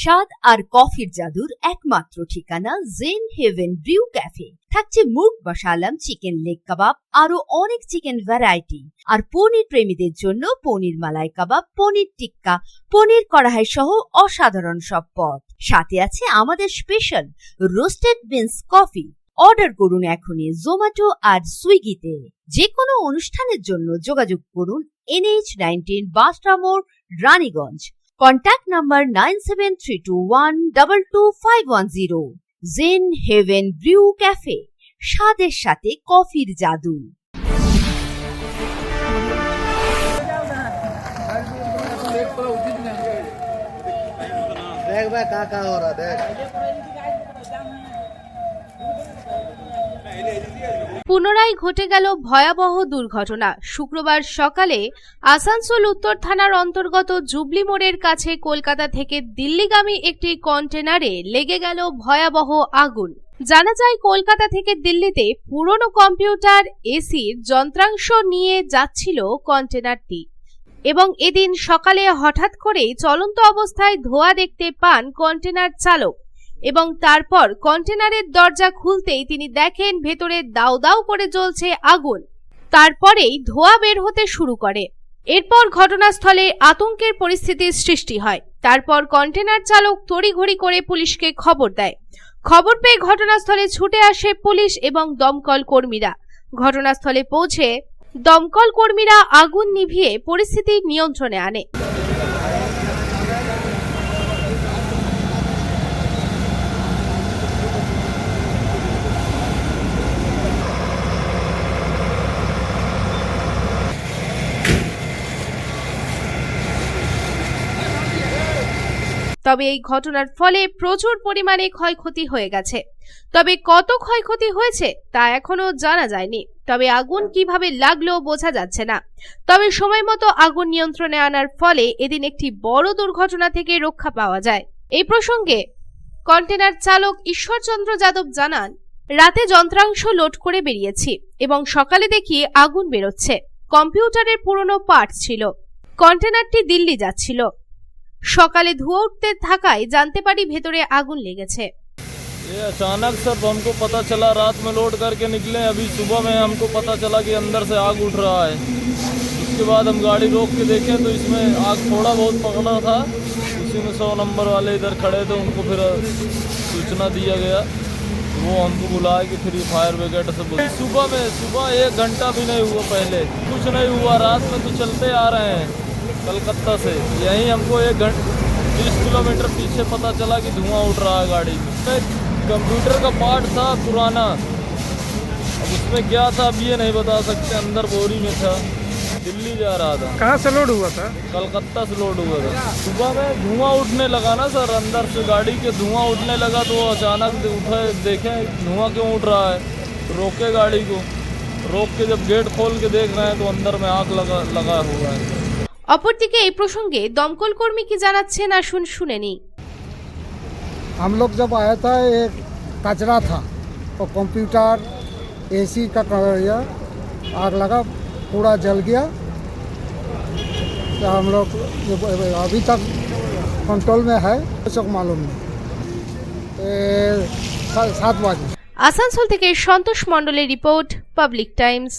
স্বাদ আর কফির জাদুর একমাত্র ঠিকানা জেন হেভেন ব্রিউ ক্যাফে। থাকছে মুগ মশালাম চিকেন লেগ কাবাব আরও অনেক চিকেন ভ্যারাইটি। আর পনির প্রেমীদের জন্য পনির মালাই কাবাব, পনির টিক্কা, পনির কড়াই সহ অসাধারণ সব পদ। সাথে আছে আমাদের special roasted beans coffee. Order করুন এখনই জোম্যাটো আর সুইগিতে। যে কোনো অনুষ্ঠানের জন্য যোগাযোগ করুন NH nineteen বাসটামোর Raniganj. Contact number 9732122510 Zen Heaven Brew Cafe স্বাদের সাথে কফির জাদু। দেখ ভাই কাকা ওরা দেখ। পুনরায় ঘটে গেল ভয়াবহ দুর্ঘটনা। শুক্রবার সকালে আসানসোল উত্তর থানার অন্তর্গত জুবলি মোড়ের কাছে কলকাতা থেকে দিল্লিগামী একটি কন্টেনারে লেগে গেল ভয়াবহ আগুন। জানা যায়, কলকাতা থেকে দিল্লিতে পুরনো কম্পিউটার, এসির যন্ত্রাংশ নিয়ে যাচ্ছিল কন্টেনারটি এবং এদিন সকালে হঠাৎ করেই চলন্ত অবস্থায় ধোঁয়া দেখতে পান কন্টেনার চালক। এবং তারপর কন্টেনারের দরজা খুলতেই তিনি দেখেন ভেতরে দাউ দাউ করে জ্বলছে আগুন। তারপরেই ধোঁয়া বের হতে শুরু করে। এরপর ঘটনাস্থলে আতঙ্কের পরিস্থিতির সৃষ্টি হয়। তারপর কন্টেনার চালক তড়িঘড়ি করে পুলিশকে খবর দেয়। খবর পেয়ে ঘটনাস্থলে ছুটে আসে পুলিশ এবং দমকল কর্মীরা। ঘটনাস্থলে পৌঁছে দমকল কর্মীরা আগুন নিভিয়ে পরিস্থিতি নিয়ন্ত্রণে আনে। তবে এই ঘটনার ফলে প্রচুর পরিমাণে ক্ষয়ক্ষতি হয়ে গেছে। তবে কত ক্ষয়ক্ষতি হয়েছে তা এখনও জানা যায়নি। তবে আগুন কীভাবে লাগল বোঝা যাচ্ছে না। তবে সময় মতো আগুন নিয়ন্ত্রণে আনার ফলে এদিন একটি বড় দুর্ঘটনা থেকে রক্ষা পাওয়া যায়। এই প্রসঙ্গে কন্টেনার চালক ঈশ্বরচন্দ্র যাদব জানান, রাতে যন্ত্রাংশ লোড করে বেরিয়েছি এবং সকালে দেখি আগুন বেরোচ্ছে। কম্পিউটারের পুরনো পার্ট ছিল। কন্টেনারটি দিল্লি যাচ্ছিল। সকালে ধোঁয়া উঠতে থাকায় জানতে পারি ভেতরে আগুন লেগেছে ये अचानक सब हमको पता चला रात में लोड करके निकले अभी सुबह में हमको पता चला कि अंदर से आग उठ रहा है उसके बाद हम गाड़ी रोक के देखें तो इसमें आग थोड़ा बहुत पकड़ा था उसी में सौ नंबर वाले इधर खड़े थे उनको फिर सूचना दिया गया वो हमको बुलाया कि फिर फायर ब्रिगेड से बोले सुबह में सुबह एक घंटा भी नहीं हुआ पहले कुछ नहीं हुआ रात में तो चलते आ रहे हैं कलकत्ता से। यहीं हमको एक घंटे बीस किलोमीटर पीछे पता चला कि धुआँ उठ रहा है गाड़ी में। कंप्यूटर का पार्ट था पुराना। अब उसमें क्या था अब ये नहीं बता सकते अंदर बोरी में था। दिल्ली जा रहा था। कहाँ से लोड हुआ था? कलकत्ता से लोड हुआ था। सुबह में धुआँ उठने लगा ना सर अंदर से गाड़ी के धुआँ उठने लगा तो अचानक उठे देखें धुआँ क्यों उठ रहा है? रोके गाड़ी को। रोक के जब गेट खोल के देख रहे हैं तो अंदर में आग लगा लगा हुआ है। অপরদিকে এই প্রসঙ্গে দমকল কর্মী কি জানাচ্ছেন আসুন শুনে নিই हम लोग जब आया था एक कचरा था और कंप्यूटर एसी का कवरिया आग लगा पूरा जल गया तो हम लोग अभी तक कंट्रोल में है सब मालूम नहीं ए, सा- सात बजे আসানসোল থেকে সন্তোষ মণ্ডলের রিপোর্ট পাবলিক টাইমস